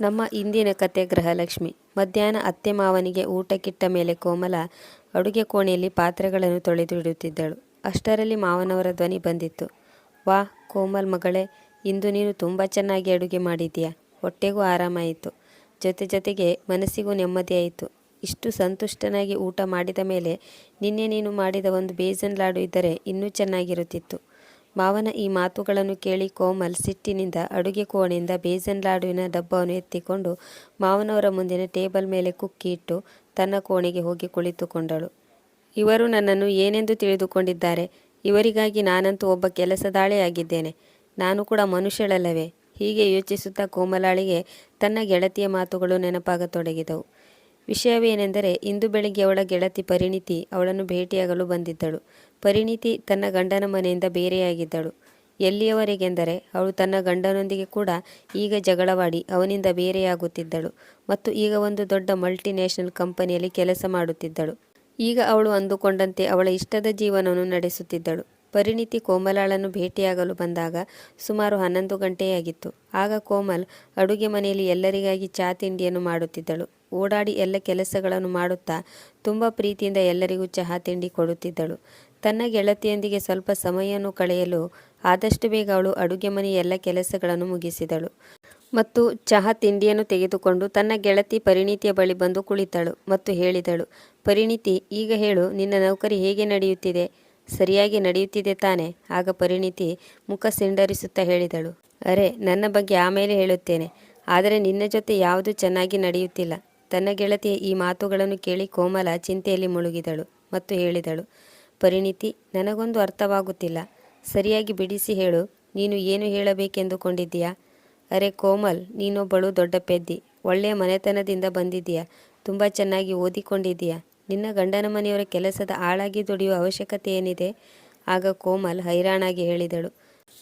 ನಮ್ಮ ಇಂದಿನ ಕತೆ ಗೃಹಲಕ್ಷ್ಮಿ. ಮಧ್ಯಾಹ್ನ ಅತ್ತೆ ಮಾವನಿಗೆ ಊಟಕ್ಕಿಟ್ಟ ಮೇಲೆ ಕೋಮಲ ಅಡುಗೆ ಕೋಣೆಯಲ್ಲಿ ಪಾತ್ರೆಗಳನ್ನು ತೊಳೆದು ಇಡುತ್ತಿದ್ದಳು ಅಷ್ಟರಲ್ಲಿ ಮಾವನವರ ಧ್ವನಿ ಬಂದಿತ್ತು. ವಾ, ಕೋಮಲ್ ಮಗಳೇ, ಇಂದು ನೀನು ತುಂಬ ಚೆನ್ನಾಗಿ ಅಡುಗೆ ಮಾಡಿದ್ದೀಯಾ. ಹೊಟ್ಟೆಗೂ ಆರಾಮಾಯಿತು ಜೊತೆ ಜೊತೆಗೆ ಮನಸ್ಸಿಗೂ ನೆಮ್ಮದಿಯಾಯಿತು ಇಷ್ಟು ಸಂತುಷ್ಟನಾಗಿ ಊಟ ಮಾಡಿದ ಮೇಲೆ ನಿನ್ನೆ ನೀನು ಮಾಡಿದ ಒಂದು ಬೇಸನ್ ಲಾಡು ಇದ್ದರೆ ಇನ್ನೂ ಚೆನ್ನಾಗಿರುತ್ತಿತ್ತು. ಮಾವನ ಈ ಮಾತುಗಳನ್ನು ಕೇಳಿ ಕೋಮಲ್ ಸಿಟ್ಟಿನಿಂದ ಅಡುಗೆ ಕೋಣೆಯಿಂದ ಬೇಸನ್ ಲಾಡುವಿನ ಡಬ್ಬವನ್ನು ಎತ್ತಿಕೊಂಡು ಮಾವನವರ ಮುಂದಿನ ಟೇಬಲ್ ಮೇಲೆ ಕುಕ್ಕಿ ಇಟ್ಟು ತನ್ನ ಕೋಣೆಗೆ ಹೋಗಿ ಕುಳಿತುಕೊಂಡಳು. ಇವರು ನನ್ನನ್ನು ಏನೆಂದು ತಿಳಿದುಕೊಂಡಿದ್ದಾರೆ? ಇವರಿಗಾಗಿ ನಾನಂತೂ ಒಬ್ಬ ಕೆಲಸದಾಳೆಯಾಗಿದ್ದೇನೆ. ನಾನು ಕೂಡ ಮನುಷ್ಯಳಲ್ಲವೇ? ಹೀಗೆ ಯೋಚಿಸುತ್ತಾ ಕೋಮಲಾಳಿಗೆ ತನ್ನ ಗೆಳತಿಯ ಮಾತುಗಳು ನೆನಪಾಗತೊಡಗಿದವು. ವಿಷಯವೇನೆಂದರೆ ಇಂದು ಬೆಳಿಗ್ಗೆ ಅವಳ ಗೆಳತಿ ಪರಿಣಿತಿ ಅವಳನ್ನು ಭೇಟಿಯಾಗಲು ಬಂದಿದ್ದಳು. ಪರಿಣಿತಿ ತನ್ನ ಗಂಡನ ಮನೆಯಿಂದ ಬೇರೆಯಾಗಿದ್ದಳು. ಎಲ್ಲಿಯವರೆಗೆಂದರೆ ಅವಳು ತನ್ನ ಗಂಡನೊಂದಿಗೆ ಕೂಡ ಈಗ ಜಗಳವಾಡಿ ಅವನಿಂದ ಬೇರೆಯಾಗುತ್ತಿದ್ದಳು ಮತ್ತು ಈಗ ಒಂದು ದೊಡ್ಡ ಮಲ್ಟಿನ್ಯಾಷನಲ್ ಕಂಪನಿಯಲ್ಲಿ ಕೆಲಸ ಮಾಡುತ್ತಿದ್ದಳು. ಈಗ ಅವಳು ಅಂದುಕೊಂಡಂತೆ ಅವಳ ಇಷ್ಟದ ಜೀವನವನ್ನು ನಡೆಸುತ್ತಿದ್ದಳು. ಪರಿಣಿತಿ ಕೋಮಲಾಳನ್ನು ಭೇಟಿಯಾಗಲು ಬಂದಾಗ ಸುಮಾರು ಹನ್ನೊಂದು ಗಂಟೆಯಾಗಿತ್ತು. ಆಗ ಕೋಮಲ್ ಅಡುಗೆ ಮನೆಯಲ್ಲಿ ಎಲ್ಲರಿಗಾಗಿ ಚಾ ತಿಂಡಿಯನ್ನು ಮಾಡುತ್ತಿದ್ದಳು. ಓಡಾಡಿ ಎಲ್ಲ ಕೆಲಸಗಳನ್ನು ಮಾಡುತ್ತಾ ತುಂಬ ಪ್ರೀತಿಯಿಂದ ಎಲ್ಲರಿಗೂ ಚಹಾ ತಿಂಡಿ ಕೊಡುತ್ತಿದ್ದಳು. ತನ್ನ ಗೆಳತಿಯೊಂದಿಗೆ ಸ್ವಲ್ಪ ಸಮಯವನ್ನು ಕಳೆಯಲು ಆದಷ್ಟು ಬೇಗ ಅವಳು ಅಡುಗೆ ಮನೆಯ ಎಲ್ಲ ಕೆಲಸಗಳನ್ನು ಮುಗಿಸಿದಳು. ಮತ್ತು ಚಹಾ ತಿಂಡಿಯನ್ನು ತೆಗೆದುಕೊಂಡು ತನ್ನ ಗೆಳತಿ ಪರಿಣಿತಿಯ ಬಳಿ ಬಂದು ಕುಳಿತಳು ಮತ್ತು ಹೇಳಿದಳು, ಪರಿಣಿತಿ, ಈಗ ಹೇಳು, ನಿನ್ನ ನೌಕರಿ ಹೇಗೆ ನಡೆಯುತ್ತಿದೆ? ಸರಿಯಾಗಿ ನಡೆಯುತ್ತಿದೆ ತಾನೆ? ಆಗ ಪರಿಣಿತಿ ಮುಖ ಸಿಂಡರಿಸುತ್ತಾ ಹೇಳಿದಳು, ಅರೆ, ನನ್ನ ಬಗ್ಗೆ ಆಮೇಲೆ ಹೇಳುತ್ತೇನೆ, ಆದರೆ ನಿನ್ನ ಜೊತೆ ಯಾವುದು ಚೆನ್ನಾಗಿ ನಡೆಯುತ್ತಿಲ್ಲ. ತನ್ನ ಗೆಳತಿಯ ಈ ಮಾತುಗಳನ್ನು ಕೇಳಿ ಕೋಮಲ ಚಿಂತೆಯಲ್ಲಿ ಮುಳುಗಿದಳು ಮತ್ತು ಹೇಳಿದಳು, ಪರಿಣಿತಿ, ನನಗೊಂದು ಅರ್ಥವಾಗುತ್ತಿಲ್ಲ. ಸರಿಯಾಗಿ ಬಿಡಿಸಿ ಹೇಳು. ನೀನು ಏನು ಹೇಳಬೇಕೆಂದುಕೊಂಡಿದ್ದೀಯಾ? ಅರೆ ಕೋಮಲ್, ನೀನೊಬ್ಬಳು ದೊಡ್ಡ ಪೆದ್ದಿ. ಒಳ್ಳೆಯ ಮನೆತನದಿಂದ ಬಂದಿದ್ದೀಯಾ? ತುಂಬ ಚೆನ್ನಾಗಿ ಓದಿಕೊಂಡಿದ್ದೀಯಾ? ನಿನ್ನ ಗಂಡನ ಮನೆಯವರ ಕೆಲಸದ ಆಳಾಗಿ ದುಡಿಯುವ ಅವಶ್ಯಕತೆ ಏನಿದೆ? ಆಗ ಕೋಮಲ್ ಹೈರಾಣಾಗಿ ಹೇಳಿದಳು,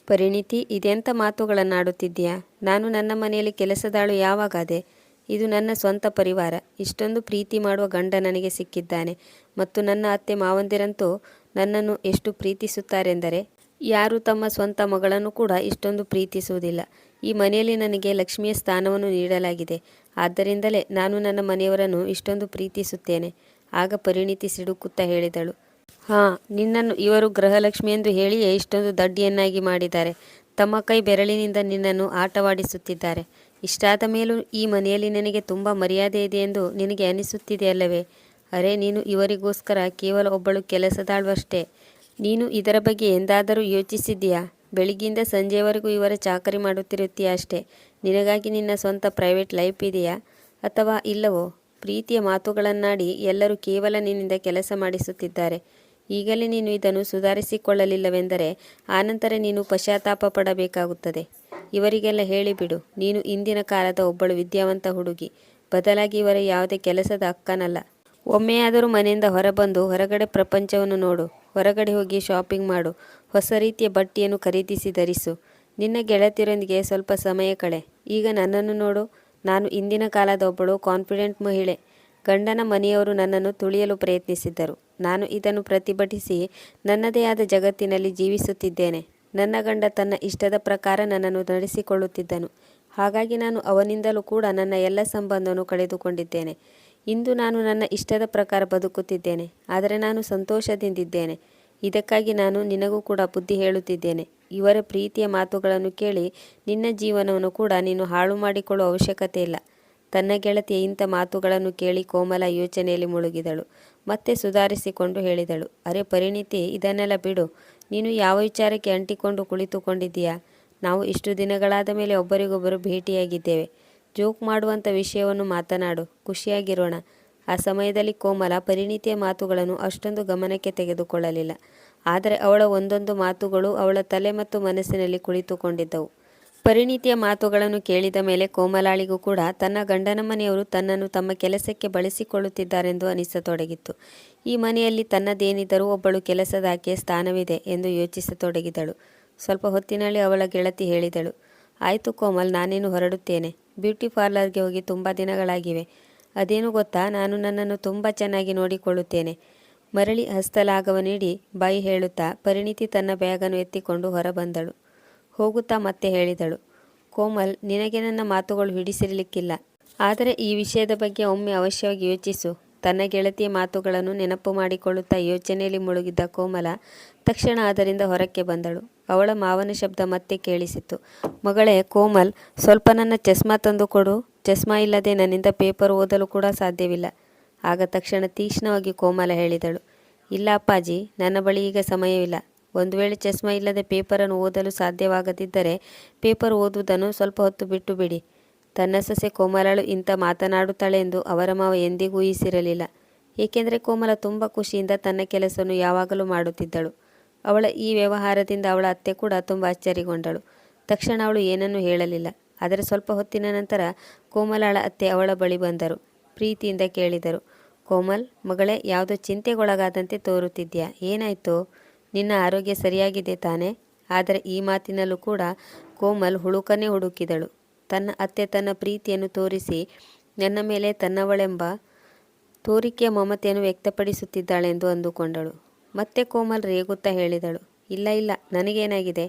ಪರಿಣಿತಿ ಇದೆಂಥ ಮಾತುಗಳನ್ನಾಡುತ್ತಿದ್ದೀಯಾ? ನಾನು ನನ್ನ ಮನೆಯಲ್ಲಿ ಕೆಲಸದಾಳು ಯಾವಾಗಾದೆ? ಇದು ನನ್ನ ಸ್ವಂತ ಪರಿವಾರ. ಇಷ್ಟೊಂದು ಪ್ರೀತಿ ಮಾಡುವ ಗಂಡ ನನಗೆ ಸಿಕ್ಕಿದ್ದಾನೆ. ಮತ್ತು ನನ್ನ ಅತ್ತೆ ಮಾವಂದಿರಂತೂ ನನ್ನನ್ನು ಎಷ್ಟು ಪ್ರೀತಿಸುತ್ತಾರೆಂದರೆ, ಯಾರು ತಮ್ಮ ಸ್ವಂತ ಮಗಳನ್ನು ಕೂಡ ಇಷ್ಟೊಂದು ಪ್ರೀತಿಸುವುದಿಲ್ಲ. ಈ ಮನೆಯಲ್ಲಿ ನನಗೆ ಲಕ್ಷ್ಮಿಯ ಸ್ಥಾನವನ್ನು ನೀಡಲಾಗಿದೆ. ಆದ್ದರಿಂದಲೇ ನಾನು ನನ್ನ ಮನೆಯವರನ್ನು ಇಷ್ಟೊಂದು ಪ್ರೀತಿಸುತ್ತೇನೆ. ಆಗ ಪರಿಣಿತಿ ಸಿಡುಕುತ್ತಾ ಹೇಳಿದಳು. ಹಾಂ, ನಿನ್ನನ್ನು ಇವರು ಗೃಹಲಕ್ಷ್ಮಿ ಎಂದು ಹೇಳಿಯೇ ಇಷ್ಟೊಂದು ದಡ್ಡಿಯನ್ನಾಗಿ ಮಾಡಿದ್ದಾರೆ. ತಮ್ಮ ಕೈ ಬೆರಳಿನಿಂದ ನಿನ್ನನ್ನು ಆಟವಾಡಿಸುತ್ತಿದ್ದಾರೆ. ಇಷ್ಟಾದ ಮೇಲೂ ಈ ಮನೆಯಲ್ಲಿ ನನಗೆ ತುಂಬ ಮರ್ಯಾದೆ ಇದೆ ಎಂದು ನಿನಗೆ ಅನಿಸುತ್ತಿದೆ ಅಲ್ಲವೇ? ಅರೆ, ನೀನು ಇವರಿಗೋಸ್ಕರ ಕೇವಲ ಒಬ್ಬಳು ಕೆಲಸದಾಳುವಷ್ಟೇ. ನೀನು ಇದರ ಬಗ್ಗೆ ಎಂದಾದರೂ ಯೋಚಿಸಿದ್ದೀಯಾ? ಬೆಳಿಗ್ಗಿಂದ ಸಂಜೆವರೆಗೂ ಇವರ ಚಾಕರಿ ಮಾಡುತ್ತಿರುತ್ತೀಯ ಅಷ್ಟೇ? ನಿನಗಾಗಿ ನಿನ್ನ ಸ್ವಂತ ಪ್ರೈವೇಟ್ ಲೈಫ್ ಇದೆಯಾ? ಅಥವಾ ಇಲ್ಲವೋ? ಪ್ರೀತಿಯ ಮಾತುಗಳನ್ನಾಡಿ ಎಲ್ಲರೂ ಕೇವಲ ನಿನ್ನಿಂದ ಕೆಲಸ ಮಾಡಿಸುತ್ತಿದ್ದಾರೆ. ಈಗಲೇ ನೀನು ಇದನ್ನು ಸುಧಾರಿಸಿಕೊಳ್ಳಲಿಲ್ಲವೆಂದರೆ ಆನಂತರ ನೀನು ಪಶ್ಚಾತ್ತಾಪ ಪಡಬೇಕಾಗುತ್ತದೆ. ಇವರಿಗೆಲ್ಲ ಹೇಳಿಬಿಡು ನೀನು ಇಂದಿನ ಕಾಲದ ಒಬ್ಬಳು ವಿದ್ಯಾವಂತ ಹುಡುಗಿ, ಬದಲಾಗಿ ಇವರ ಯಾವುದೇ ಕೆಲಸದ ಅಕ್ಕನಲ್ಲ. ಒಮ್ಮೆಯಾದರೂ ಮನೆಯಿಂದ ಹೊರಬಂದು ಹೊರಗಡೆ ಪ್ರಪಂಚವನ್ನು ನೋಡು, ಹೊರಗಡೆ ಹೋಗಿ ಶಾಪಿಂಗ್ ಮಾಡು, ಹೊಸ ರೀತಿಯ ಬಟ್ಟೆಯನ್ನು ಖರೀದಿಸಿ ಧರಿಸು. ನಿನ್ನ ಗೆಳತಿಯರೊಂದಿಗೆ ಸ್ವಲ್ಪ ಸಮಯ ಕಳೆ. ಈಗ ನನ್ನನ್ನು ನೋಡು, ನಾನು ಇಂದಿನ ಕಾಲದ ಒಬ್ಬಳು ಕಾನ್ಫಿಡೆಂಟ್ ಮಹಿಳೆ. ಗಂಡನ ಮನೆಯವರು ನನ್ನನ್ನು ತುಳಿಯಲು ಪ್ರಯತ್ನಿಸಿದ್ದರು. ನಾನು ಇದನ್ನು ಪ್ರತಿಭಟಿಸಿ ನನ್ನದೇ ಆದ ಜಗತ್ತಿನಲ್ಲಿ ಜೀವಿಸುತ್ತಿದ್ದೇನೆ. ನನ್ನ ಗಂಡ ತನ್ನ ಇಷ್ಟದ ಪ್ರಕಾರ ನನ್ನನ್ನು ನಡೆಸಿಕೊಳ್ಳುತ್ತಿದ್ದನು. ಹಾಗಾಗಿ ನಾನು ಅವನಿಂದಲೂ ಕೂಡ ನನ್ನ ಎಲ್ಲ ಸಂಬಂಧವನ್ನು ಕಳೆದುಕೊಂಡಿದ್ದೇನೆ. ಇಂದು ನಾನು ನನ್ನ ಇಷ್ಟದ ಪ್ರಕಾರ ಬದುಕುತ್ತಿದ್ದೇನೆ, ಆದರೆ ನಾನು ಸಂತೋಷದಿಂದಿದ್ದೇನೆ. ಇದಕ್ಕಾಗಿ ನಾನು ನಿನಗೂ ಕೂಡ ಬುದ್ಧಿ ಹೇಳುತ್ತಿದ್ದೇನೆ. ಇವರ ಪ್ರೀತಿಯ ಮಾತುಗಳನ್ನು ಕೇಳಿ ನಿನ್ನ ಜೀವನವನ್ನು ಕೂಡ ನೀನು ಹಾಳು ಮಾಡಿಕೊಳ್ಳುವ ಅವಶ್ಯಕತೆ ಇಲ್ಲ. ತನ್ನ ಗೆಳತಿಯ ಇಂಥ ಮಾತುಗಳನ್ನು ಕೇಳಿ ಕೋಮಲ ಯೋಚನೆಯಲ್ಲಿ ಮುಳುಗಿದಳು, ಮತ್ತೆ ಸುಧಾರಿಸಿಕೊಂಡು ಹೇಳಿದಳು. ಅರೆ ಪರಿಣಿತಿ, ಇದನ್ನೆಲ್ಲ ಬಿಡು. ನೀನು ಯಾವ ವಿಚಾರಕ್ಕೆ ಅಂಟಿಕೊಂಡು ಕುಳಿತುಕೊಂಡಿದ್ದೀಯಾ? ನಾವು ಇಷ್ಟು ದಿನಗಳಾದ ಮೇಲೆ ಒಬ್ಬರಿಗೊಬ್ಬರು ಭೇಟಿಯಾಗಿದ್ದೇವೆ. ಜೋಕ್ ಮಾಡುವಂಥ ವಿಷಯವನ್ನು ಮಾತನಾಡು, ಖುಷಿಯಾಗಿರೋಣ. ಆ ಸಮಯದಲ್ಲಿ ಕೋಮಲ ಪರಿಣಿತಿಯ ಮಾತುಗಳನ್ನು ಅಷ್ಟೊಂದು ಗಮನಕ್ಕೆ ತೆಗೆದುಕೊಳ್ಳಲಿಲ್ಲ. ಆದರೆ ಅವಳ ಒಂದೊಂದು ಮಾತುಗಳು ಅವಳ ತಲೆ ಮತ್ತು ಮನಸ್ಸಿನಲ್ಲಿ ಕುಳಿತುಕೊಂಡಿದ್ದವು. ಪರಿಣಿತಿಯ ಮಾತುಗಳನ್ನು ಕೇಳಿದ ಮೇಲೆ ಕೋಮಲಾಳಿಗೂ ಕೂಡ ತನ್ನ ಗಂಡನ ಮನೆಯವರು ತನ್ನನ್ನು ತಮ್ಮ ಕೆಲಸಕ್ಕೆ ಬಳಸಿಕೊಳ್ಳುತ್ತಿದ್ದಾರೆಂದು ಅನಿಸತೊಡಗಿತ್ತು. ಈ ಮನೆಯಲ್ಲಿ ತನ್ನದೇನಿದ್ದರೂ ಒಬ್ಬಳು ಕೆಲಸದಾಕೆ ಸ್ಥಾನವಿದೆ ಎಂದು ಯೋಚಿಸತೊಡಗಿದಳು. ಸ್ವಲ್ಪ ಹೊತ್ತಿನಲ್ಲಿ ಅವಳ ಗೆಳತಿ ಹೇಳಿದಳು, ಆಯಿತು ಕೋಮಲ್, ನಾನೇನು ಹೊರಡುತ್ತೇನೆ. ಬ್ಯೂಟಿ ಪಾರ್ಲರ್ಗೆ ಹೋಗಿ ತುಂಬ ದಿನಗಳಾಗಿವೆ. ಅದೇನು ಗೊತ್ತಾ, ನಾನು ನನ್ನನ್ನು ತುಂಬ ಚೆನ್ನಾಗಿ ನೋಡಿಕೊಳ್ಳುತ್ತೇನೆ. ಮರಳಿ ಹಸ್ತಲಾಘವ ನೀಡಿ ಬಾಯಿ ಹೇಳುತ್ತಾ ಪರಿಣಿತಿ ತನ್ನ ಬ್ಯಾಗನ್ನು ಎತ್ತಿಕೊಂಡು ಹೊರಬಂದಳು. ಹೋಗುತ್ತಾ ಮತ್ತೆ ಹೇಳಿದಳು. ಕೋಮಲ್, ನಿನಗೆ ನನ್ನ ಮಾತುಗಳು ಹಿಡಿಸಿರಲಿಕ್ಕಿಲ್ಲ. ಆದರೆ ಈ ವಿಷಯದ ಬಗ್ಗೆ ಒಮ್ಮೆ ಅವಶ್ಯವಾಗಿ ಯೋಚಿಸು. ತನ್ನ ಗೆಳತಿಯ ಮಾತುಗಳನ್ನು ನೆನಪು ಮಾಡಿಕೊಳ್ಳುತ್ತಾ ಯೋಚನೆಯಲ್ಲಿ ಮುಳುಗಿದ್ದ ಕೋಮಲ ತಕ್ಷಣ ಅದರಿಂದ ಹೊರಕ್ಕೆ ಬಂದಳು. ಅವಳ ಮಾವನ ಶಬ್ದ ಮತ್ತೆ ಕೇಳಿಸಿತು. ಮಗಳೇ, ಕೋಮಲ್, ಸ್ವಲ್ಪ ನನ್ನ ಚಸ್ಮಾ ತಂದು ಕೊಡು. ಚಸ್ಮಾ ಇಲ್ಲದೆ ನನ್ನಿಂದ ಪೇಪರ್ ಓದಲು ಕೂಡ ಸಾಧ್ಯವಿಲ್ಲ. ಆಗ ತಕ್ಷಣ ತೀಕ್ಷ್ಣವಾಗಿ ಕೋಮಲ ಹೇಳಿದಳು. ಇಲ್ಲ ಅಪ್ಪಾಜಿ, ನನ್ನ ಬಳಿ ಈಗ ಸಮಯವಿಲ್ಲ. ಒಂದು ವೇಳೆ ಚಸ್ಮಾ ಇಲ್ಲದೆ ಪೇಪರನ್ನು ಓದಲು ಸಾಧ್ಯವಾಗದಿದ್ದರೆ ಪೇಪರ್ ಓದುವುದನ್ನು ಸ್ವಲ್ಪ ಹೊತ್ತು ಬಿಟ್ಟು ಬಿಡಿ. ತನ್ನ ಸೊಸೆ ಕೋಮಲಳು ಇಂಥ ಮಾತನಾಡುತ್ತಾಳೆ ಎಂದು ಅವರ ಮಾವ ಎಂದಿಗೂ ಊಹಿಸಿರಲಿಲ್ಲ ಏಕೆಂದರೆ ಕೋಮಲ ತುಂಬ ಖುಷಿಯಿಂದ ತನ್ನ ಕೆಲಸವನ್ನು ಯಾವಾಗಲೂ ಮಾಡುತ್ತಿದ್ದಳು. ಅವಳ ಈ ವ್ಯವಹಾರದಿಂದ ಅವಳ ಅತ್ತೆ ಕೂಡ ತುಂಬ ಅಚ್ಚರಿಗೊಂಡಳು. ತಕ್ಷಣ ಅವಳು ಏನನ್ನೂ ಹೇಳಲಿಲ್ಲ. ಆದರೆ ಸ್ವಲ್ಪ ಹೊತ್ತಿನ ನಂತರ ಕೋಮಲಾಳ ಅತ್ತೆ ಅವಳ ಬಳಿ ಬಂದರು. ಪ್ರೀತಿಯಿಂದ ಕೇಳಿದರು, ಕೋಮಲ್, ಮಗಳೇ, ಯಾವುದೋ ಚಿಂತೆಗೊಳಗಾದಂತೆ ತೋರುತ್ತಿದ್ಯಾ? ಏನಾಯ್ತು? ನಿನ್ನ ಆರೋಗ್ಯ ಸರಿಯಾಗಿದೆ ತಾನೆ. ಆದರೆ ಈ ಮಾತಿನಲ್ಲೂ ಕೂಡ ಕೋಮಲ್ ಹುಡುಕನೇ ಹುಡುಕಿದಳು. ತನ್ನ ಅತ್ತೆ ತನ್ನ ಪ್ರೀತಿಯನ್ನು ತೋರಿಸಿ ನನ್ನ ಮೇಲೆ ತನ್ನವಳೆಂಬ ತೋರಿಕೆಯ ಮಮತೆಯನ್ನು ವ್ಯಕ್ತಪಡಿಸುತ್ತಿದ್ದಾಳೆಂದು ಅಂದುಕೊಂಡಳು. ಮತ್ತೆ ಕೋಮಲ್ ರೇಗುತ್ತಾ ಹೇಳಿದಳು, ಇಲ್ಲ ಇಲ್ಲ, ನನಗೇನಾಗಿದೆ?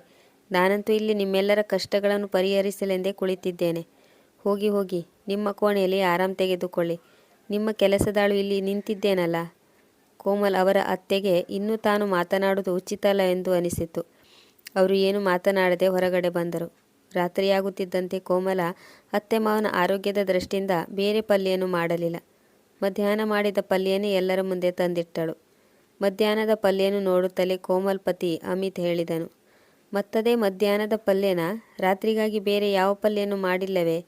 ನಾನಂತೂ ಇಲ್ಲಿ ನಿಮ್ಮೆಲ್ಲರ ಕಷ್ಟಗಳನ್ನು ಪರಿಹರಿಸಲೆಂದೇ ಕುಳಿತಿದ್ದೇನೆ. ಹೋಗಿ ಹೋಗಿ, ನಿಮ್ಮ ಕೋಣೆಯಲ್ಲಿ ಆರಾಮ್ ತೆಗೆದುಕೊಳ್ಳಿ. ನಿಮ್ಮ ಕೆಲಸದಾಳು ಇಲ್ಲಿ ನಿಂತಿದ್ದೇನಲ್ಲ? ಕೋಮಲ್ ಅವರ ಅತ್ತೆಗೆ ಇನ್ನೂ ತಾನು ಮಾತನಾಡುವುದು ಉಚಿತಲ್ಲ ಎಂದು ಅನಿಸಿತು. ಅವರು ಏನು ಮಾತನಾಡದೆ ಹೊರಗಡೆ ಬಂದರು. ರಾತ್ರಿಯಾಗುತ್ತಿದ್ದಂತೆ ಕೋಮಲ ಅತ್ತೆ ಮಾವನ ಆರೋಗ್ಯದ ದೃಷ್ಟಿಯಿಂದ ಬೇರೆ ಪಲ್ಯವನ್ನು ಮಾಡಲಿಲ್ಲ. ಮಧ್ಯಾಹ್ನ ಮಾಡಿದ ಪಲ್ಯನೇ ಎಲ್ಲರ ಮುಂದೆ ತಂದಿಟ್ಟಳು. ಮಧ್ಯಾಹ್ನದ ಪಲ್ಯನು ನೋಡುತ್ತಲೇ ಕೋಮಲ್ ಪತಿ ಅಮಿತ್ ಹೇಳಿದನು. ಮತ್ತದೇ ಮಧ್ಯಾಹ್ನದ ಪಲ್ಯನ ರಾತ್ರಿಗಾಗಿ ಬೇರೆ ಯಾವ ಪಲ್ಯನೂ ಮಾಡಿಲ್ಲವೇ?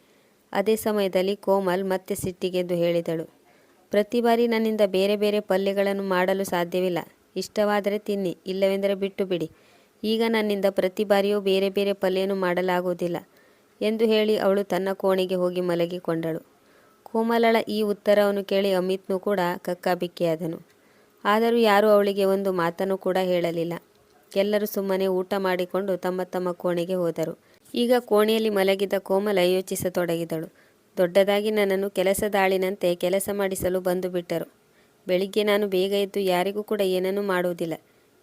ಅದೇ ಸಮಯದಲ್ಲಿ ಕೋಮಲ್ ಮತ್ತೆ ಸಿಟ್ಟಿಗೆಂದು ಹೇಳಿದಳು. ಪ್ರತಿ ಬಾರಿ ನನ್ನಿಂದ ಬೇರೆ ಬೇರೆ ಪಲ್ಯಗಳನ್ನು ಮಾಡಲು ಸಾಧ್ಯವಿಲ್ಲ. ಇಷ್ಟವಾದರೆ ತಿನ್ನಿ, ಇಲ್ಲವೆಂದರೆ ಬಿಟ್ಟು ಬಿಡಿ. ಈಗ ನನ್ನಿಂದ ಪ್ರತಿ ಬಾರಿಯೂ ಬೇರೆ ಬೇರೆ ಪಲ್ಯನೂ ಮಾಡಲಾಗುವುದಿಲ್ಲ ಎಂದು ಹೇಳಿ ಅವಳು ತನ್ನ ಕೋಣೆಗೆ ಹೋಗಿ ಮಲಗಿಕೊಂಡಳು. ಕೋಮಲಳ ಈ ಉತ್ತರವನ್ನು ಕೇಳಿ ಅಮಿತ್ನು ಕೂಡ ಕಕ್ಕಾಬಿಕ್ಕಿಯಾದನು. ಆದರೂ ಯಾರೂ ಅವಳಿಗೆ ಒಂದು ಮಾತನ್ನು ಕೂಡ ಹೇಳಲಿಲ್ಲ. ಎಲ್ಲರೂ ಸುಮ್ಮನೆ ಊಟ ಮಾಡಿಕೊಂಡು ತಮ್ಮ ತಮ್ಮ ಕೋಣೆಗೆ ಹೋದರು. ಈಗ ಕೋಣೆಯಲ್ಲಿ ಮಲಗಿದ ಕೋಮಲ ಯೋಚಿಸತೊಡಗಿದಳು. ದೊಡ್ಡದಾಗಿ ನನ್ನನ್ನು ಕೆಲಸದಾಳಿನಂತೆ ಕೆಲಸ ಮಾಡಿಸಲು ಬಂದು ಬಿಟ್ಟರು. ಬೆಳಿಗ್ಗೆ ನಾನು ಬೇಗ ಎದ್ದು ಯಾರಿಗೂ ಕೂಡ ಏನನ್ನೂ ಮಾಡುವುದಿಲ್ಲ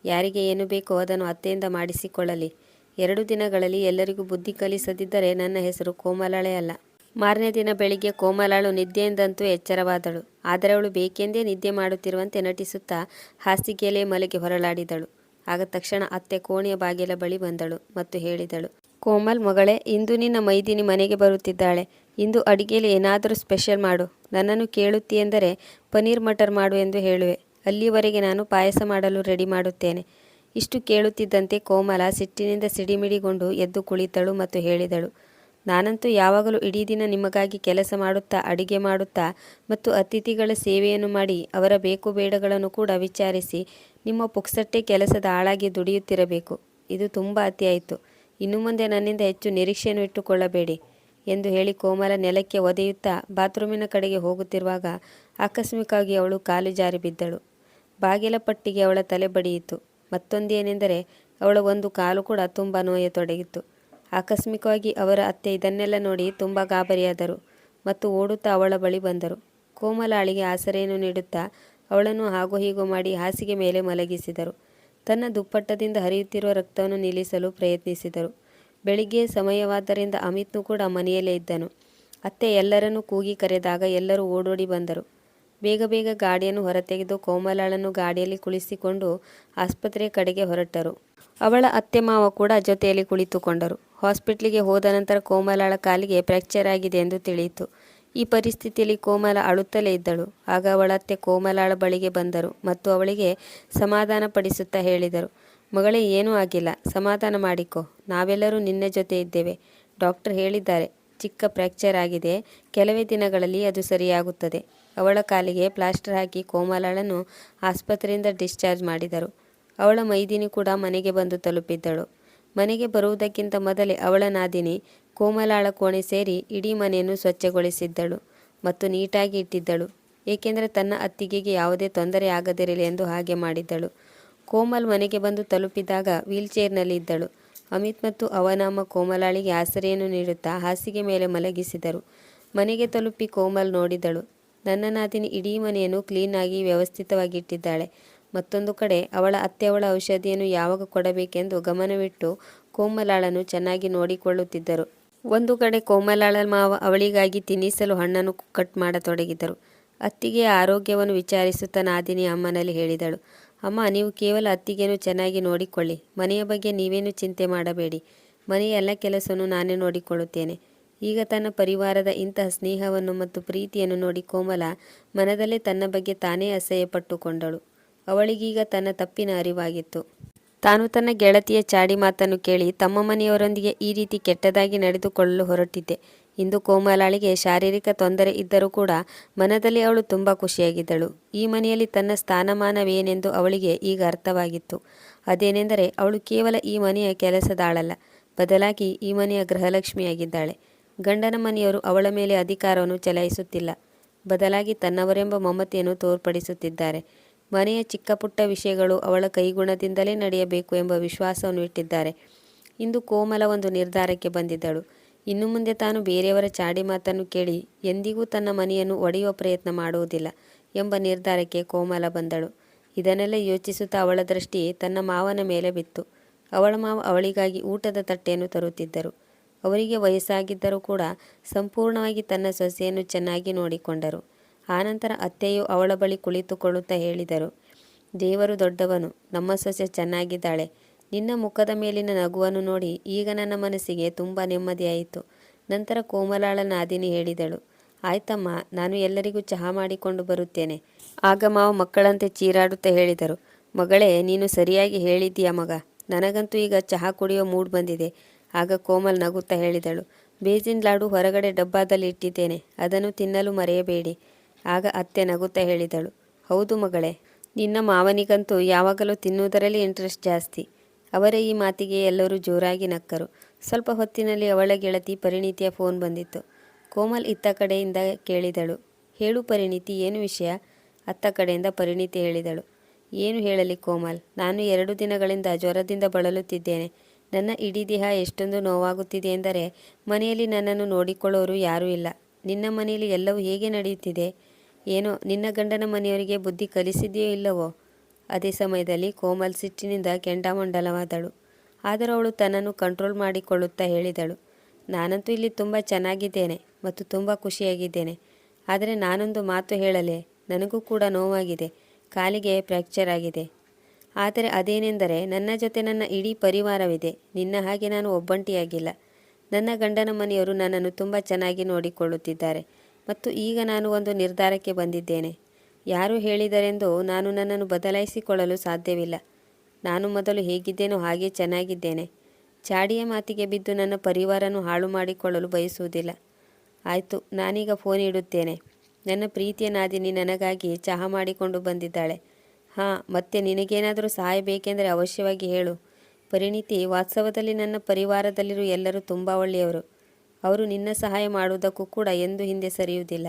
ಯಾರಿಗೆ ಏನು ಬೇಕೋ ಅದನ್ನು ಅತ್ತೆಯಿಂದ ಮಾಡಿಸಿಕೊಳ್ಳಲಿ. ಎರಡು ದಿನಗಳಲ್ಲಿ ಎಲ್ಲರಿಗೂ ಬುದ್ಧಿ ಕಲಿಸದಿದ್ದರೆ ನನ್ನ ಹೆಸರು ಕೋಮಲಾಳೆ ಅಲ್ಲ. ಮಾರನೇ ದಿನ ಬೆಳಿಗ್ಗೆ ಕೋಮಲಾಳು ನಿದ್ದೆಯಿಂದಂತೂ ಎಚ್ಚರವಾದಳು. ಆದರೆ ಅವಳು ಬೇಕೆಂದೇ ನಿದ್ದೆ ಮಾಡುತ್ತಿರುವಂತೆ ನಟಿಸುತ್ತಾ ಹಾಸಿಗೆಯಲ್ಲೇ ಮಲಗಿ ಹೊರಳಾಡಿದಳು. ಆಗ ತಕ್ಷಣ ಅತ್ತೆ ಕೋಣೆಯ ಬಾಗಿಲ ಬಳಿ ಬಂದಳು ಮತ್ತು ಹೇಳಿದಳು ಕೋಮಲ್ ಮಗಳೇ, ಇಂದು ನಿನ್ನ ಮೈದಿನಿ ಮನೆಗೆ ಬರುತ್ತಿದ್ದಾಳೆ. ಇಂದು ಅಡಿಗೆಯಲ್ಲಿ ಏನಾದರೂ ಸ್ಪೆಷಲ್ ಮಾಡು. ನನ್ನನ್ನು ಕೇಳುತ್ತೀಯೆಂದರೆ ಪನೀರ್ ಮಟರ್ ಮಾಡು ಎಂದು ಹೇಳುವೆ. ಅಲ್ಲಿವರೆಗೆ ನಾನು ಪಾಯಸ ಮಾಡಲು ರೆಡಿ ಮಾಡುತ್ತೇನೆ. ಇಷ್ಟು ಕೇಳುತ್ತಿದ್ದಂತೆ ಕೋಮಲ ಸಿಟ್ಟಿನಿಂದ ಸಿಡಿಮಿಡಿಗೊಂಡು ಎದ್ದು ಕುಳಿತಳು ಮತ್ತು ಹೇಳಿದಳು, ನಾನಂತೂ ಯಾವಾಗಲೂ ಇಡೀ ದಿನ ನಿಮಗಾಗಿ ಕೆಲಸ ಮಾಡುತ್ತಾ, ಅಡಿಗೆ ಮಾಡುತ್ತಾ ಮತ್ತು ಅತಿಥಿಗಳ ಸೇವೆಯನ್ನು ಮಾಡಿ, ಅವರ ಬೇಕು ಬೇಡಗಳನ್ನು ಕೂಡ ವಿಚಾರಿಸಿ ನಿಮ್ಮ ಪುಕ್ಸಟ್ಟೆ ಕೆಲಸದ ಆಳಾಗಿ ದುಡಿಯುತ್ತಿರಬೇಕು. ಇದು ತುಂಬ ಅತಿಯಾಯಿತು. ಇನ್ನು ಮುಂದೆ ನನ್ನಿಂದ ಹೆಚ್ಚು ನಿರೀಕ್ಷೆಯನ್ನು ಇಟ್ಟುಕೊಳ್ಳಬೇಡಿ ಎಂದು ಹೇಳಿ ಕೋಮಲ ನೆಲಕ್ಕೆ ಒದೆಯುತ್ತಾ ಬಾತ್ರೂಮಿನ ಕಡೆಗೆ ಹೋಗುತ್ತಿರುವಾಗ ಆಕಸ್ಮಿಕವಾಗಿ ಅವಳು ಕಾಲು ಜಾರಿ ಬಿದ್ದಳು. ಬಾಗಿಲ ಪಟ್ಟಿಗೆ ಅವಳ ತಲೆ ಬಡಿಯಿತು. ಮತ್ತೊಂದೇನೆಂದರೆ ಅವಳ ಒಂದು ಕಾಲು ಕೂಡ ತುಂಬ ನೋಯತೊಡಗಿತ್ತು. ಆಕಸ್ಮಿಕವಾಗಿ ಅವರ ಅತ್ತೆ ಇದನ್ನೆಲ್ಲ ನೋಡಿ ತುಂಬ ಗಾಬರಿಯಾದರು ಮತ್ತು ಓಡುತ್ತಾ ಅವಳ ಬಳಿ ಬಂದರು. ಕೋಮಲಾಳಿಗೆ ಆಸರೆಯನ್ನು ನೀಡುತ್ತಾ ಅವಳನ್ನು ಹಾಗೋ ಹೀಗೋ ಮಾಡಿ ಹಾಸಿಗೆ ಮೇಲೆ ಮಲಗಿಸಿದರು. ತನ್ನ ದುಪ್ಪಟ್ಟದಿಂದ ಹರಿಯುತ್ತಿರುವ ರಕ್ತವನ್ನು ನಿಲ್ಲಿಸಲು ಪ್ರಯತ್ನಿಸಿದರು. ಬೆಳಿಗ್ಗೆ ಸಮಯವಾದ್ದರಿಂದ ಅಮಿತ್ನು ಕೂಡ ಮನೆಯಲ್ಲೇ ಇದ್ದನು. ಅತ್ತೆ ಎಲ್ಲರನ್ನೂ ಕೂಗಿ ಕರೆದಾಗ ಎಲ್ಲರೂ ಓಡೋಡಿ ಬಂದರು. ಬೇಗ ಬೇಗ ಗಾಡಿಯನ್ನು ಹೊರತೆಗೆದು ಕೋಮಲಾಳನ್ನು ಗಾಡಿಯಲ್ಲಿ ಕುಳಿಸಿಕೊಂಡು ಆಸ್ಪತ್ರೆಯ ಕಡೆಗೆ ಹೊರಟರು. ಅವಳ ಅತ್ತೆ ಮಾವ ಕೂಡ ಜೊತೆಯಲ್ಲಿ ಕುಳಿತುಕೊಂಡರು. ಹಾಸ್ಪಿಟ್ಲಿಗೆ ಹೋದ ನಂತರ ಕೋಮಲಾಳ ಕಾಲಿಗೆ ಫ್ರ್ಯಾಕ್ಚರ್ ಆಗಿದೆ ಎಂದು ತಿಳಿಯಿತು. ಈ ಪರಿಸ್ಥಿತಿಯಲ್ಲಿ ಕೋಮಲ ಅಳುತ್ತಲೇ ಇದ್ದಳು. ಆಗ ಅವಳ ಅತ್ತೆ ಕೋಮಲಾಳ ಬಳಿಗೆ ಬಂದರು ಮತ್ತು ಅವಳಿಗೆ ಸಮಾಧಾನ ಪಡಿಸುತ್ತಾ ಹೇಳಿದರು, ಮಗಳೇ, ಏನೂ ಆಗಿಲ್ಲ, ಸಮಾಧಾನ ಮಾಡಿಕೊ. ನಾವೆಲ್ಲರೂ ನಿನ್ನ ಜೊತೆ ಇದ್ದೇವೆ. ಡಾಕ್ಟರ್ ಹೇಳಿದ್ದಾರೆ, ಚಿಕ್ಕ ಫ್ರ್ಯಾಕ್ಚರ್ ಆಗಿದೆ, ಕೆಲವೇ ದಿನಗಳಲ್ಲಿ ಅದು ಸರಿಯಾಗುತ್ತದೆ. ಅವಳ ಕಾಲಿಗೆ ಪ್ಲಾಸ್ಟರ್ ಹಾಕಿ ಕೋಮಲಾಳನ್ನು ಆಸ್ಪತ್ರೆಯಿಂದ ಡಿಸ್ಚಾರ್ಜ್ ಮಾಡಿದರು. ಅವಳ ಮೈದಿನಿ ಕೂಡ ಮನೆಗೆ ಬಂದು ತಲುಪಿದ್ದಳು. ಮನೆಗೆ ಬರುವುದಕ್ಕಿಂತ ಮೊದಲೇ ಅವಳ ನಾದಿನಿ ಕೋಮಲಾಳ ಕೋಣೆ ಸೇರಿ ಇಡೀ ಮನೆಯನ್ನು ಸ್ವಚ್ಛಗೊಳಿಸಿದ್ದಳು ಮತ್ತು ನೀಟಾಗಿ ಇಟ್ಟಿದ್ದಳು. ಏಕೆಂದರೆ ತನ್ನ ಅತ್ತಿಗೆಗೆ ಯಾವುದೇ ತೊಂದರೆ ಆಗದಿರಲಿ ಎಂದು ಹಾಗೆ ಮಾಡಿದ್ದಳು. ಕೋಮಲ್ ಮನೆಗೆ ಬಂದು ತಲುಪಿದಾಗ ವೀಲ್ಚೇರ್ನಲ್ಲಿ ಇದ್ದಳು. ಅಮಿತ್ ಮತ್ತು ಅವನಾಮ ಕೋಮಲಾಳಿಗೆ ಆಸರೆಯನ್ನು ನೀಡುತ್ತಾ ಹಾಸಿಗೆ ಮೇಲೆ ಮಲಗಿಸಿದರು. ಮನೆಗೆ ತಲುಪಿ ಕೋಮಲ್ ನೋಡಿದಳು. ನನ್ನ ನಾದಿನಿ ಇಡೀ ಮನೆಯನ್ನು ಕ್ಲೀನಾಗಿ ವ್ಯವಸ್ಥಿತವಾಗಿ ಇಟ್ಟಿದ್ದಾಳೆ ಮತ್ತೊಂದು ಕಡೆ ಅವಳ ಅತ್ತೆ ಅವಳ ಔಷಧಿಯನ್ನು ಯಾವಾಗ ಕೊಡಬೇಕೆಂದು ಗಮನವಿಟ್ಟು ಕೋಮಲಾಳನ್ನು ಚೆನ್ನಾಗಿ ನೋಡಿಕೊಳ್ಳುತ್ತಿದ್ದರು. ಒಂದು ಕಡೆ ಕೋಮಲಾಳ ಮಾವ ಅವಳಿಗಾಗಿ ತಿನ್ನಿಸಲು ಹಣ್ಣನ್ನು ಕಟ್ ಮಾಡತೊಡಗಿದರು. ಅತ್ತಿಗೆಯ ಆರೋಗ್ಯವನ್ನು ವಿಚಾರಿಸುತ್ತಾ ನಾದಿನಿ ಅಮ್ಮನಲ್ಲಿ ಹೇಳಿದಳು, ಅಮ್ಮ, ನೀವು ಕೇವಲ ಅತ್ತಿಗೆಯನ್ನು ಚೆನ್ನಾಗಿ ನೋಡಿಕೊಳ್ಳಿ. ಮನೆಯ ಬಗ್ಗೆ ನೀವೇನು ಚಿಂತೆ ಮಾಡಬೇಡಿ. ಮನೆಯ ಎಲ್ಲ ಕೆಲಸವನ್ನು ನಾನೇ ನೋಡಿಕೊಳ್ಳುತ್ತೇನೆ. ಈಗ ತನ್ನ ಪರಿವಾರದ ಇಂತಹ ಸ್ನೇಹವನ್ನು ಮತ್ತು ಪ್ರೀತಿಯನ್ನು ನೋಡಿ ಕೋಮಲ ಮನದಲ್ಲೇ ತನ್ನ ಬಗ್ಗೆ ತಾನೇ ಅಸಹ್ಯ ಪಟ್ಟುಕೊಂಡಳು ಅವಳಿಗೀಗ ತನ್ನ ತಪ್ಪಿನ ಅರಿವಾಗಿತ್ತು. ತಾನು ತನ್ನ ಗೆಳತಿಯ ಚಾಡಿ ಮಾತನ್ನು ಕೇಳಿ ತಮ್ಮ ಮನೆಯವರೊಂದಿಗೆ ಈ ರೀತಿ ಕೆಟ್ಟದಾಗಿ ನಡೆದುಕೊಳ್ಳಲು ಹೊರಟಿದ್ದೆ. ಇಂದು ಕೋಮಲಾಳಿಗೆ ಶಾರೀರಿಕ ತೊಂದರೆ ಇದ್ದರೂ ಕೂಡ ಮನದಲ್ಲಿ ಅವಳು ತುಂಬ ಖುಷಿಯಾಗಿದ್ದಳು. ಈ ಮನೆಯಲ್ಲಿ ತನ್ನ ಸ್ಥಾನಮಾನವೇನೆಂದು ಅವಳಿಗೆ ಈಗ ಅರ್ಥವಾಗಿತ್ತು. ಅದೇನೆಂದರೆ ಅವಳು ಕೇವಲ ಈ ಮನೆಯ ಕೆಲಸದಾಳಲ್ಲ. ಬದಲಾಗಿ ಈ ಮನೆಯ ಗೃಹಲಕ್ಷ್ಮಿಯಾಗಿದ್ದಾಳೆ. ಗಂಡನ ಮನೆಯವರು ಅವಳ ಮೇಲೆ ಅಧಿಕಾರವನ್ನು ಚಲಾಯಿಸುತ್ತಿಲ್ಲ. ಬದಲಾಗಿ ತನ್ನವರೆಂಬ ಮಮತೆಯನ್ನು ತೋರ್ಪಡಿಸುತ್ತಿದ್ದಾರೆ. ಮನೆಯ ಚಿಕ್ಕ ಪುಟ್ಟ ವಿಷಯಗಳು ಅವಳ ಕೈಗುಣದಿಂದಲೇ ನಡೆಯಬೇಕು ಎಂಬ ವಿಶ್ವಾಸವನ್ನು ಇಟ್ಟಿದ್ದಾರೆ. ಇಂದು ಕೋಮಲ ಒಂದು ನಿರ್ಧಾರಕ್ಕೆ ಬಂದಿದ್ದಳು. ಇನ್ನು ಮುಂದೆ ತಾನು ಬೇರೆಯವರ ಚಾಡಿ ಮಾತನ್ನು ಕೇಳಿ ಎಂದಿಗೂ ತನ್ನ ಮನೆಯನ್ನು ಒಡೆಯುವ ಪ್ರಯತ್ನ ಮಾಡುವುದಿಲ್ಲ ಎಂಬ ನಿರ್ಧಾರಕ್ಕೆ ಕೋಮಲ ಬಂದಳು. ಇದನ್ನೆಲ್ಲ ಯೋಚಿಸುತ್ತಾ ಅವಳ ದೃಷ್ಟಿ ತನ್ನ ಮಾವನ ಮೇಲೆ ಬಿತ್ತು. ಅವಳ ಮಾವ ಅವಳಿಗಾಗಿ ಊಟದ ತಟ್ಟೆಯನ್ನು ತರುತ್ತಿದ್ದರು. ಅವರಿಗೆ ವಯಸ್ಸಾಗಿದ್ದರೂ ಕೂಡ ಸಂಪೂರ್ಣವಾಗಿ ತನ್ನ ಸೊಸೆಯನ್ನು ಚೆನ್ನಾಗಿ ನೋಡಿಕೊಂಡರು. ಆನಂತರ ಅತ್ತೆಯು ಅವಳ ಬಳಿ ಕುಳಿತುಕೊಳ್ಳುತ್ತಾ ಹೇಳಿದರು, ದೇವರು ದೊಡ್ಡವನು, ನಮ್ಮ ಸೊಸೆ ಚೆನ್ನಾಗಿದ್ದಾಳೆ. ನಿನ್ನ ಮುಖದ ಮೇಲಿನ ನಗುವನ್ನು ನೋಡಿ ಈಗ ನನ್ನ ಮನಸ್ಸಿಗೆ ತುಂಬ ನೆಮ್ಮದಿಯಾಯಿತು. ನಂತರ ಕೋಮಲಾಳ ನಾದಿನಿ ಹೇಳಿದಳು, ಆಯ್ತಮ್ಮ, ನಾನು ಎಲ್ಲರಿಗೂ ಚಹಾ ಮಾಡಿಕೊಂಡು ಬರುತ್ತೇನೆ. ಆಗ ಮಾವ ಮಕ್ಕಳಂತೆ ಚೀರಾಡುತ್ತಾ ಹೇಳಿದರು, ಮಗಳೇ, ನೀನು ಸರಿಯಾಗಿ ಹೇಳಿದ್ದೀಯ ಮಗ? ನನಗಂತೂ ಈಗ ಚಹಾ ಕುಡಿಯೋ ಮೂಡ್ ಬಂದಿದೆ. ಆಗ ಕೋಮಲ್ ನಗುತ್ತಾ ಹೇಳಿದಳು, ಬೇಜಿನ್ ಲಾಡು ಹೊರಗಡೆ ಡಬ್ಬಾದಲ್ಲಿ ಇಟ್ಟಿದ್ದೇನೆ, ಅದನ್ನು ತಿನ್ನಲು ಮರೆಯಬೇಡಿ. ಆಗ ಅತ್ತೆ ನಗುತ್ತಾ ಹೇಳಿದಳು, ಹೌದು ಮಗಳೇ, ನಿನ್ನ ಮಾವನಿಗಂತೂ ಯಾವಾಗಲೂ ತಿನ್ನುವುದರಲ್ಲಿ ಇಂಟ್ರೆಸ್ಟ್ ಜಾಸ್ತಿ. ಅವರ ಈ ಮಾತಿಗೆ ಎಲ್ಲರೂ ಜೋರಾಗಿ ನಕ್ಕರು. ಸ್ವಲ್ಪ ಹೊತ್ತಿನಲ್ಲಿ ಅವಳ ಗೆಳತಿ ಪರಿಣಿತಿಯ ಫೋನ್ ಬಂದಿತ್ತು. ಕೋಮಲ್ ಇತ್ತ ಕಡೆಯಿಂದ ಕೇಳಿದಳು, ಹೇಳು ಪರಿಣಿತಿ, ಏನು ವಿಷಯ? ಅತ್ತ ಕಡೆಯಿಂದ ಪರಿಣಿತಿ ಹೇಳಿದಳು, ಏನು ಹೇಳಲಿ ಕೋಮಲ್, ನಾನು ಎರಡು ದಿನಗಳಿಂದ ಜ್ವರದಿಂದ ಬಳಲುತ್ತಿದ್ದೇನೆ. ನನ್ನ ಇಡೀ ದೇಹ ಎಷ್ಟೊಂದು ನೋವಾಗುತ್ತಿದೆ ಎಂದರೆ ಮನೆಯಲ್ಲಿ ನನ್ನನ್ನು ನೋಡಿಕೊಳ್ಳೋರು ಯಾರೂ ಇಲ್ಲ. ನಿನ್ನ ಮನೆಯಲ್ಲಿ ಎಲ್ಲವೂ ಹೇಗೆ ನಡೆಯುತ್ತಿದೆ? ಏನೋ, ನಿನ್ನ ಗಂಡನ ಮನೆಯವರಿಗೆ ಬುದ್ಧಿ ಕಲಿಸಿದೆಯೋ ಇಲ್ಲವೋ? ಅದೇ ಸಮಯದಲ್ಲಿ ಕೋಮಲ್ ಸಿಟ್ಟಿನಿಂದ ಕೆಂಡಾಮಂಡಲವಾದಳು. ಆದರೂ ಅವಳು ತನ್ನನ್ನು ಕಂಟ್ರೋಲ್ ಮಾಡಿಕೊಳ್ಳುತ್ತಾ ಹೇಳಿದಳು, ನಾನಂತೂ ಇಲ್ಲಿ ತುಂಬ ಚೆನ್ನಾಗಿದ್ದೇನೆ ಮತ್ತು ತುಂಬ ಖುಷಿಯಾಗಿದ್ದೇನೆ. ಆದರೆ ನಾನೊಂದು ಮಾತು ಹೇಳಲೆ, ನನಗೂ ಕೂಡ ನೋವಾಗಿದೆ, ಕಾಲಿಗೆ ಫ್ರ್ಯಾಕ್ಚರ್ ಆಗಿದೆ. ಆದರೆ ಅದೇನೆಂದರೆ, ನನ್ನ ಜೊತೆ ನನ್ನ ಇಡೀ ಪರಿವಾರವಿದೆ, ನಿನ್ನ ಹಾಗೆ ನಾನು ಒಬ್ಬಂಟಿಯಾಗಿಲ್ಲ. ನನ್ನ ಗಂಡನ ಮನೆಯವರು ನನ್ನನ್ನು ತುಂಬ ಚೆನ್ನಾಗಿ ನೋಡಿಕೊಳ್ಳುತ್ತಿದ್ದಾರೆ. ಮತ್ತು ಈಗ ನಾನು ಒಂದು ನಿರ್ಧಾರಕ್ಕೆ ಬಂದಿದ್ದೇನೆ. ಯಾರು ಹೇಳಿದರೆಂದು ನಾನು ನನ್ನನ್ನು ಬದಲಾಯಿಸಿಕೊಳ್ಳಲು ಸಾಧ್ಯವಿಲ್ಲ. ನಾನು ಮೊದಲು ಹೇಗಿದ್ದೇನೋ ಹಾಗೆ ಚೆನ್ನಾಗಿದ್ದೇನೆ. ಚಾಡಿಯ ಮಾತಿಗೆ ಬಿದ್ದು ನನ್ನ ಪರಿವಾರನು ಹಾಳು ಮಾಡಿಕೊಳ್ಳಲು ಬಯಸುವುದಿಲ್ಲ. ಆಯಿತು, ನಾನೀಗ ಫೋನ್ ಇಡುತ್ತೇನೆ. ನನ್ನ ಪ್ರೀತಿಯ ನಾದಿನಿ ನನಗಾಗಿ ಚಹಾ ಮಾಡಿಕೊಂಡು ಬಂದಿದ್ದಾಳೆ. ಹಾಂ, ಮತ್ತೆ ನಿನಗೇನಾದರೂ ಸಹಾಯ ಬೇಕೆಂದರೆ ಅವಶ್ಯವಾಗಿ ಹೇಳು. ಪರಿಣಿತಿ ವಾಸ್ತವದಲ್ಲಿ ನನ್ನ ಪರಿವಾರದಲ್ಲಿರುವ ಎಲ್ಲರೂ ತುಂಬ ಒಳ್ಳೆಯವರು. ಅವರು ನಿನ್ನ ಸಹಾಯ ಮಾಡುವುದಕ್ಕೂ ಕೂಡ ಎಂದು ಹಿಂದೆ ಸರಿಯುವುದಿಲ್ಲ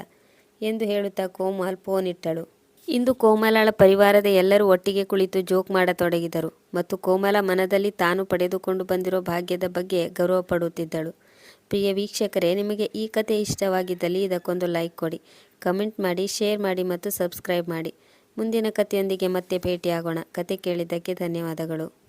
ಎಂದು ಹೇಳುತ್ತಾ ಕೋಮಲ್ ಫೋನ್ ಇಟ್ಟಳು. ಇಂದು ಕೋಮಲಾಳ ಪರಿವಾರದ ಎಲ್ಲರೂ ಒಟ್ಟಿಗೆ ಕುಳಿತು ಜೋಕ್ ಮಾಡತೊಡಗಿದರು ಮತ್ತು ಕೋಮಲ ಮನದಲ್ಲಿ ತಾನು ಪಡೆದುಕೊಂಡು ಬಂದಿರೋ ಭಾಗ್ಯದ ಬಗ್ಗೆ ಗೌರವ ಪಡುತ್ತಿದ್ದಳು. ಪ್ರಿಯ ವೀಕ್ಷಕರೇ, ನಿಮಗೆ ಈ ಕತೆ ಇಷ್ಟವಾಗಿದ್ದಲ್ಲಿ ಇದಕ್ಕೊಂದು ಲೈಕ್ ಕೊಡಿ, ಕಮೆಂಟ್ ಮಾಡಿ, ಶೇರ್ ಮಾಡಿ ಮತ್ತು ಸಬ್ಸ್ಕ್ರೈಬ್ ಮಾಡಿ. ಮುಂದಿನ ಕಥೆಯೊಂದಿಗೆ ಮತ್ತೆ ಭೇಟಿಯಾಗೋಣ. ಕತೆ ಕೇಳಿದ್ದಕ್ಕೆ ಧನ್ಯವಾದಗಳು.